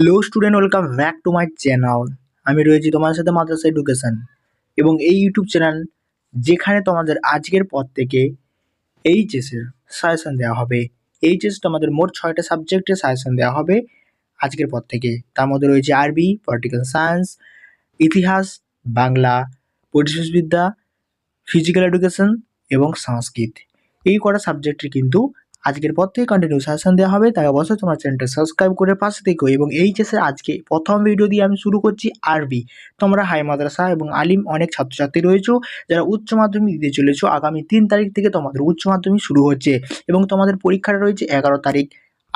Hello student welcome back to my channel আমি রয়েছি তোমার সাথে মাদ্রাসা এডুকেশান এবং এই ইউটিউব চ্যানেল যেখানে তোমাদের আজকের পর থেকে এইচএসের সাজেশন দেওয়া হবে। এইচএস তোমাদের মোট ছয়টা সাবজেক্টের সাজেশন দেওয়া হবে আজকের পর থেকে। তার মধ্যে রয়েছে আরবি পলিটিক্যাল সায়েন্স ইতিহাস, বাংলা পরিবেশবিদ্যা ফিজিক্যাল এডুকেশন এবং সংস্কৃত। এই কটা সাবজেক্টের কিন্তু আজকের পর থেকে কন্টিনিউ সাজেশন দেওয়া হবে, তাই অবশ্যই তোমার চ্যানেলটা সাবস্ক্রাইব করে পাশে থেকো এবং এইচএসের আজকে প্রথম ভিডিও দিয়ে আমি শুরু করছি আরবি তোমরা হাই মাদ্রাসা এবং আলিম অনেক ছাত্রছাত্রী রয়েছো, যারা উচ্চ মাধ্যমিক দিতে চলেছো, আগামী তিন তারিখ থেকে তোমাদের উচ্চ মাধ্যমিক শুরু হচ্ছে এবং তোমাদের পরীক্ষাটা রয়েছে এগারো তারিখ।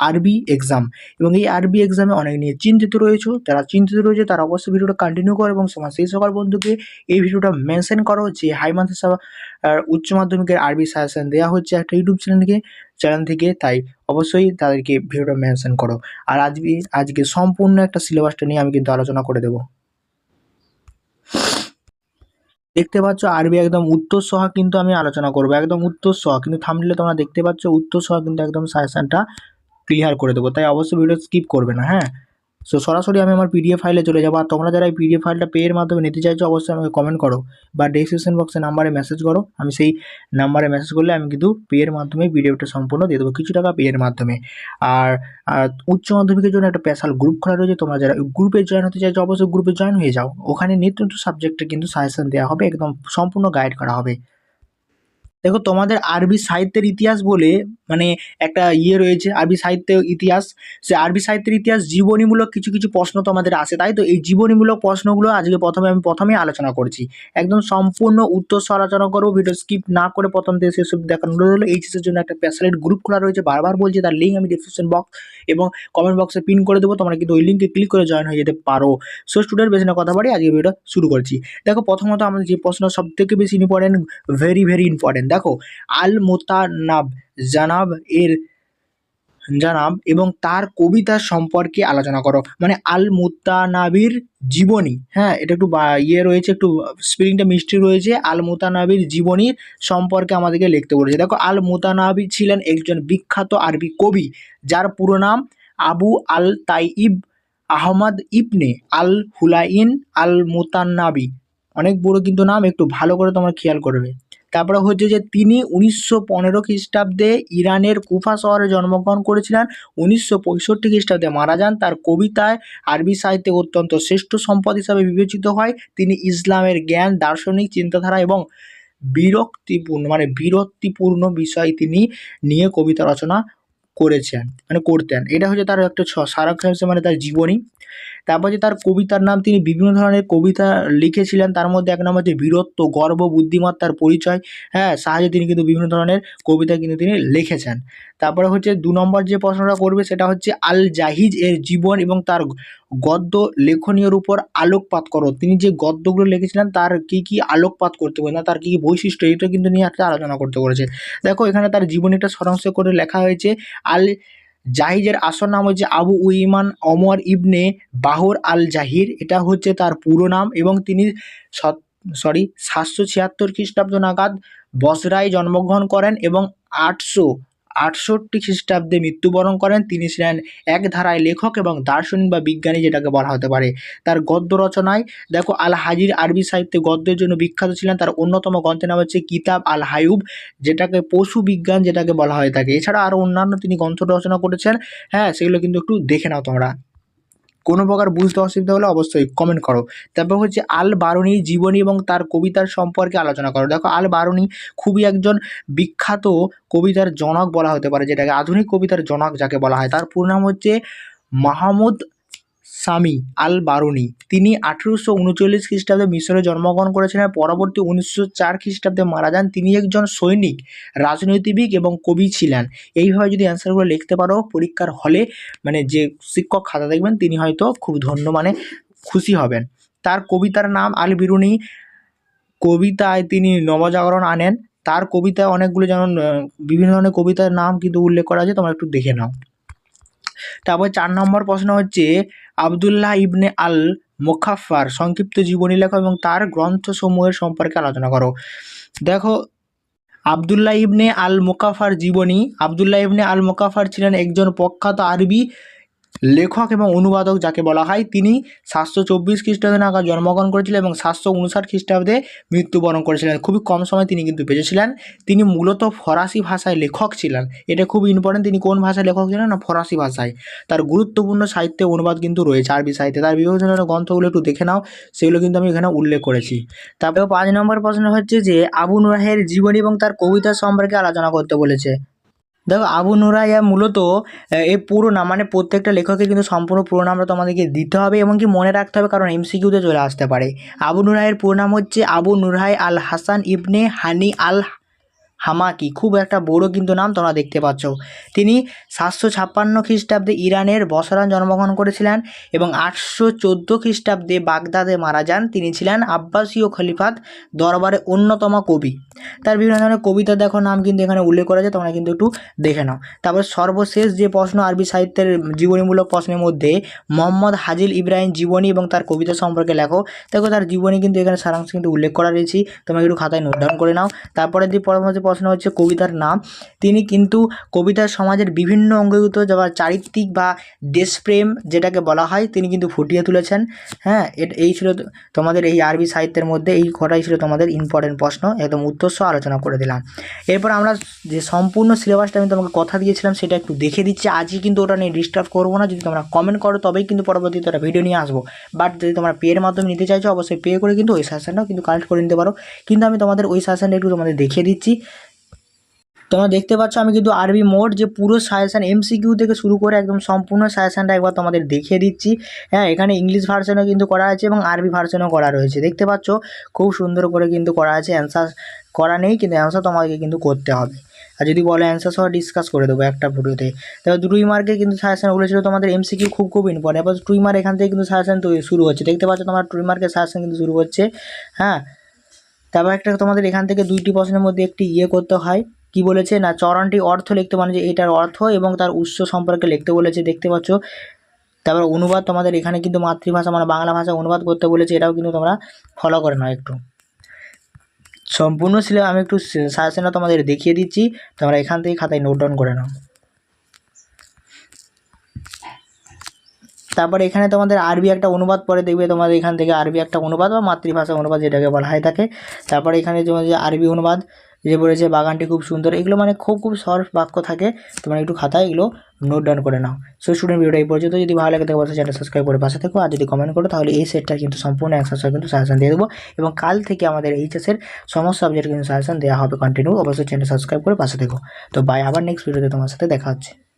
আরবি এক্সাম এবং এই আরবি এক্সামে অনেক নিয়ে চিন্তিত রয়েছো, যারা চিন্তিত রয়েছে তারা অবশ্যই ভিডিওটা কন্টিনিউ করো এবং তোমার সেই সকল বন্ধুকে এই ভিডিওটা মেনশন করো যে হাই মাদ্রাসা উচ্চ মাধ্যমিকের আরবি সাজেশন দেওয়া হচ্ছে একটা ইউটিউব চ্যানেলকে চ্যানেল থেকে, তাই অবশ্যই তাদেরকে ভিডিওটা মেনশন করো। আর আজকে আজকে সম্পূর্ণ একটা সিলেবাসটা নিয়ে আমি কিন্তু আলোচনা করে দেবো। দেখতে পাচ্ছ আরবি একদম উত্তর সহ কিন্তু আমি আলোচনা করব, একদম উত্তর সহ। কিন্তু থামলে তোমরা দেখতে পাচ্ছ উত্তর সহ কিন্তু একদম সাজেশনটা ক্লিয়ার করে দেবো, তাই অবশ্যই ভিডিও স্কিপ করবে না হ্যাঁ? সো সরাসরি আমি আমার পিডিএফ ফাইলে চলে যাব, আর তোমরা যারা এই পিডিএফ ফাইলটা পেয়ের মাধ্যমে নিতে চাইছো, অবশ্যই আমাকে কমেন্ট করো বা ডিসক্রিপশন বক্সে নাম্বারে মেসেজ করো, আমি সেই নাম্বারে মেসেজ করলে আমি কিন্তু পেয়ের মাধ্যমে পিডিএফটা সম্পূর্ণ দিয়ে দেবো, কিছু টাকা পেয়ের মাধ্যমে। আর উচ্চ মাধ্যমিকের জন্য একটা স্পেশাল গ্রুপ খোলা রয়েছে, তোমরা যারা গ্রুপে জয়েন হতে চাইছো, অবশ্যই গ্রুপে জয়েন হয়ে যাও, ওখানে নিত্য সাবজেক্টে কিন্তু সাজেশন দেওয়া হবে, একদম সম্পূর্ণ গাইড করা হবে। দেখো তোমাদের আরবি সাহিত্যের ইতিহাস বলে মানে একটা ইয়ে রয়েছে, আরবি সাহিত্যের ইতিহাস। সে আরবি সাহিত্যের ইতিহাস জীবনীমূলক কিছু কিছু প্রশ্ন তোমাদের আসে, তাই তো? এই জীবনীমূলক প্রশ্নগুলো আজকে প্রথমে আমি প্রথমেই আলোচনা করছি। একদম সম্পূর্ণ উত্তর সহ আলোচনা করব ভিডিও স্কিপ না করে প্রথম থেকে অব্দি দেখানো হলো, এইচএসের জন্য একটা প্যাসলেট গ্রুপ খোলা রয়েছে, বারবার বলছি, তার লিঙ্ক আমি ডিসক্রিপশন বক্স এবং কমেন্ট বক্সে পিন করে দেবো, তোমরা কিন্তু ওই লিঙ্কে ক্লিক করে জয়েন হয়ে যেতে পারো। সো স্টুডেন্ট বেশি না কথা বাড়ি আজকে ভিডিওটা শুরু করছি। দেখো প্রথমত আমাদের যে প্রশ্ন সব থেকে বেশি ইম্পর্টেন্ট ভেরি ভেরি ইম্পর্টেন্ট দেখো আল মোতানাব জানাব এর, জানাব এবং তার কবিতা সম্পর্কে আলোচনা করো। মানে আল মুতানাবির জীবনী হ্যাঁ এটা একটু ইয়ে রয়েছে, একটু স্পেলিংটা মিষ্টি রয়েছে। আল মুতানাবির জীবনী সম্পর্কে আমাদেরকে লিখতে বলেছে। দেখো আল মুতানাবি ছিলেন একজন বিখ্যাত আরবি কবি, যার পুরো নাম আবু আল তাইব আহমদ ইবনে আল হুলাইন আল মুতান্নাবি অনেক বড় কিন্তু নাম, একটু ভালো করে তোমার খেয়াল করবে। তারপরে হচ্ছে যে তিনি উনিশশো পনেরো খ্রিস্টাব্দে ইরানের কুফা শহরে জন্মগ্রহণ করেছিলেন। উনিশশো পঁয়ষট্টি খ্রিস্টাব্দে মারা যান। তার কবিতায় আরবি সাহিত্যে অত্যন্ত শ্রেষ্ঠ সম্পদ হিসাবে বিবেচিত হয়। তিনি ইসলামের জ্ঞান, দার্শনিক চিন্তাধারা এবং বিরক্তিপূর্ণ মানে বিরক্তিপূর্ণ বিষয় তিনি নিয়ে কবিতা রচনা করেছেন মানে করতেন। এটা হচ্ছে তার একটা সারাংশ মানে তার জীবনী। তারপর যে তার কবিতার নাম, তিনি বিভিন্ন ধরনের কবিতা লিখেছিলেন। তার মধ্যে এক নম্বর হচ্ছে বীরত্ব, গর্ব বুদ্ধিমত্তার পরিচয় হ্যাঁ সাহায্যে তিনি কিন্তু বিভিন্ন ধরনের কবিতা কিন্তু তিনি লিখেছেন। তারপরে হচ্ছে দু নম্বর যে প্রশ্নটা করবে, সেটা হচ্ছে আল জাহিজ এর জীবন এবং তার গদ্য লেখনীয়র উপর আলোকপাত করো। তিনি যে গদ্যগুলো লিখেছিলেন, তার কি কি আলোকপাত করতে বলে না, তার কি কি বৈশিষ্ট্য এটা কিন্তু নিয়ে একটা আলোচনা করতে বলেছে। দেখো, এখানে তার জীবনীটা সারাংশ করে লেখা হয়েছে, আল জাহিজের আসল নাম হচ্ছে আবু উইমান অমর ইবনে বাহর আল জাহির এটা হচ্ছে তার পুরো নাম এবং তিনি সরি সাতশো ছিয়াত্তর খ্রিস্টাব্দ নাগাদ বসরায় জন্মগ্রহণ করেন এবং আটশো আটষট্টি খ্রিস্টাব্দে মৃত্যুবরণ করেন। তিনি ছিলেন এক ধারায় লেখক এবং দার্শনিক বা বিজ্ঞানী যেটাকে বলা হতে পারে। তার গদ্য রচনায়, দেখো, আল হাজির আরবি সাহিত্যে গদ্যের জন্য বিখ্যাত ছিলেন তার অন্যতম গ্রন্থের নাম হচ্ছে কিতাব আল হায়ুব, যেটাকে পশু বিজ্ঞান যেটাকে বলা হয়ে থাকে। এছাড়া আরও অন্যান্য তিনি গ্রন্থ রচনা করেছেন। হ্যাঁ সেগুলো কিন্তু একটু দেখে নাও তোমরা। কোনো প্রকার বুঝতে অসুবিধা হলে অবশ্যই কমেন্ট করো। তারপর হচ্ছে আল বারুনির জীবনী এবং তার কবিতার সম্পর্কে আলোচনা করো। দেখো, আল বারুনি খুবই একজন বিখ্যাত কবিতার জনক বলা হতে পারে, যেটাকে আধুনিক কবিতার জনক যাকে বলা হয়। তার পুরো নাম হচ্ছে মাহমুদ সামি আল বারুনি তিনি আঠেরোশো উনচল্লিশ খ্রিস্টাব্দে মিশরে জন্মগ্রহণ করেছিলেন। পরবর্তী উনিশশো চার খ্রিস্টাব্দে মারা যান। তিনি একজন সৈনিক রাজনৈতিবিক এবং কবি ছিলেন। এইভাবে যদি অ্যান্সারগুলো লিখতে পারো, পরীক্ষার হলে মানে যে শিক্ষক খাতা দেখবেন, তিনি হয়তো খুব ধন্য মানে খুশি হবেন। তার কবিতার নাম আল বিরুনি কবিতায় তিনি নবজাগরণ আনেন। তার কবিতায় অনেকগুলো যেমন বিভিন্ন ধরনের কবিতার নাম কিন্তু উল্লেখ করা আছে। তোমরা একটু দেখে নাও। তারপর চার নম্বর প্রশ্ন হচ্ছে আবদুল্লাহ ইবনে আল মোখাফার সংক্ষিপ্ত জীবনী লেখো এবং তার গ্রন্থসমূহের সম্পর্কে আলোচনা করো। দেখো, আবদুল্লাহ ইবনে আল মোকাফার জীবনী, আবদুল্লাহ ইবনে আল মোকাফার ছিলেন একজন প্রখ্যাত আরবি লেখক এবং অনুবাদক যাকে বলা হয়, তিনি সাতশো চব্বিশ খ্রিস্টাব্দে নাগাদ জন্মগ্রহণ করেছিলেন এবং সাতশো উনষাট খ্রিস্টাব্দে মৃত্যুবরণ করেছিলেন। খুবই কম সময় তিনি কিন্তু বেঁচেছিলেন। তিনি মূলত ফরাসি ভাষায় লেখক ছিলেন। এটা খুব ইম্পর্টেন্ট তিনি কোন ভাষায় লেখক ছিলেন না, ফরাসি ভাষায়। তার গুরুত্বপূর্ণ সাহিত্যে অনুবাদ কিন্তু রয়েছে আরবি সাহিত্যে। তার বিভিন্ন ধরনের গ্রন্থগুলো একটু দেখে নাও, সেগুলো কিন্তু আমি এখানে উল্লেখ করেছি। তারপরে পাঁচ নম্বর প্রশ্ন হচ্ছে যে, আবু নুরাহের জীবনী এবং তার কবিতা সম্পর্কে আলোচনা করতে বলেছে। দেখো আবু নুরাইয়া মূলত এই পুরো নাম মানে প্রত্যেকটা লেখকের কিন্তু সম্পূর্ণ পুরো নামটা তোমাদেরকে দিতে হবে এবং কি মনে রাখতে হবে কারণ এমসিকিউতে চলে আসতে পারে। আবু নুরাইয়ের পুরো নাম হচ্ছে আবু নুরাই আল হাসান ইবনে হানি আল হামাকি, খুব একটা বড় কিন্তু নাম তোমরা দেখতে পাচ্ছ। তিনি সাতশো ছাপ্পান্ন খ্রিস্টাব্দে ইরানের বসরান জন্মগ্রহণ করেছিলেন এবং আটশো চোদ্দ খ্রিস্টাব্দে বাগদাদে মারা যান। তিনি ছিলেন আব্বাসীয় খলিফাত দরবারে অন্যতম কবি। তার বিভিন্ন ধরনের কবিতা দেখো, নাম কিন্তু এখানে উল্লেখ করা যায় তোমরা কিন্তু একটু দেখে নাও। তারপর সর্বশেষ যে প্রশ্ন আরবি সাহিত্যের জীবনীমূলক প্রশ্নের মধ্যে, মোহাম্মদ হাজিল ইব্রাহিম জীবনী এবং তার কবিতা সম্পর্কে লেখো। দেখো, তার জীবনী কিন্তু এখানে সারাংশ কিন্তু উল্লেখ করা রয়েছে। তোমরা একটু খাতায় নোট ডাউন করে নাও। তারপরে যে পরবর্তী প্রশ্ন হচ্ছে কবিতার নাম। তিনি কিন্তু কবিতার সমাজের বিভিন্ন অঙ্গীভূত যারা চারিত্রিক বা দেশপ্রেম যেটাকে বলা হয়, তিনি কিন্তু ফুটিয়ে তুলেছেন। হ্যাঁ এই ছিল তোমাদের এই আরবি সাহিত্যের মধ্যে এই কটাই ছিল তোমাদের ইম্পর্টেন্ট প্রশ্ন, একদম উত্তর আলোচনা করে দিলাম। এরপর আমরা যে সম্পূর্ণ সিলেবাসটা আমি তোমাকে কথা দিয়েছিলাম, সেটা একটু দেখে দিচ্ছি। আজই কিন্তু ওটা নিয়ে ডিস্টার্ব করব না, যদি তোমরা কমেন্ট করো, তবেই কিন্তু পরবর্তীতে একটা ভিডিও নিয়ে আসব। বাট যদি তোমরা পেয়ের মাধ্যমে নিতে চাইছো, অবশ্যই পে করে কিন্তু ওই সাজেশনটাও কিন্তু কালেক্ট করে নিতে পারো। কিন্তু আমি তোমাদের ওই সাজেশনটা একটু তোমাদের দেখিয়ে দিচ্ছি। তোমরা দেখতে পাচ্ছ, আমি কিন্তু আরবি মোড যে পুরো সাজেশন এমসিকিউ থেকে শুরু করে একদম সম্পূর্ণ সাজেশনটা একবার তোমাদের দেখিয়ে দিচ্ছি। হ্যাঁ এখানে ইংলিশ ভার্সনও কিন্তু করা আছে এবং আরবি ভার্সনও করা রয়েছে। দেখতে পাচ্ছ, খুব সুন্দর করে কিন্তু করা আছে অ্যান্সার করা নেই, কিন্তু অ্যান্সার তোমাদেরকে কিন্তু করতে হবে। আর যদি বলে অ্যান্সার সহ ডিসকাস করে দেবো একটা ভিডিওতে তবে দুই মার্কে কিন্তু সাজেশন বলেছিল তোমাদের এমসিকিউ খুব খুব ইম্পর্টেন্ট এবার টুই এখান থেকে কিন্তু সাজেশন শুরু হচ্ছে। দেখতে পাচ্ছ, তোমার টুই মার্কের সাজেশন কিন্তু শুরু হচ্ছে। হ্যাঁ তারপর একটা তোমাদের এখান থেকে দুইটি প্রশ্নের মধ্যে একটি ইয়ে করতে হয়। কি বলেছে? না, চরণটি অর্থ লিখতে মানে যে এটার অর্থ এবং তার উৎস সম্পর্কে লিখতে বলেছে, দেখতে পাচ্ছ। তারপর অনুবাদ তোমাদের এখানে কিন্তু মাতৃভাষা মানে বাংলা ভাষা অনুবাদ করতে বলেছে, এটাও কিন্তু তোমরা ফলো করে নাও একটু। সম্পূর্ণ সিলেবাস আমি একটু সাজেশনটা তোমাদের দেখিয়ে দিচ্ছি, তোমরা এখান থেকে খাতায় নোট ডাউন করে নাও। তারপরে এখানে তোমাদের আরবি একটা অনুবাদ পরে দেখবে তোমাদের এখান থেকে আরবি একটা অনুবাদ বা মাতৃভাষা অনুবাদ যেটাকে বলা হয় থাকে তারপরে এখানে তোমার যে আরবি অনুবাদ, যে বলেছে বাগানটি খুব সুন্দর, এগুলো মানে খুব খুব সরস বাক্য থাকে। তোমরা একটু খাতায় এগুলো নোট ডাউন করে নাও। সো স্টুডেন্ট ভিডিওটা এই পর্যন্ত। যদি ভালো লাগে তাহলে চ্যানেল সাবস্ক্রাইব করে পাশে থেকো। আর যদি কমেন্ট করো তাহলে এই সেটটা কিন্তু সম্পূর্ণ একসাথে কিন্তু সাজেশন দিয়ে দেবো। এবং কাল থেকে আমাদের এইচএসের সমস্ত সাবজেক্ট কিন্তু সাজেশন দেওয়া হবে কন্টিনিউ অবশ্যই চ্যানেল সাবস্ক্রাইব করে পাশে থেকো। তো বাই আবার নেক্সট ভিডিওতে তোমার সাথে দেখা হচ্ছে।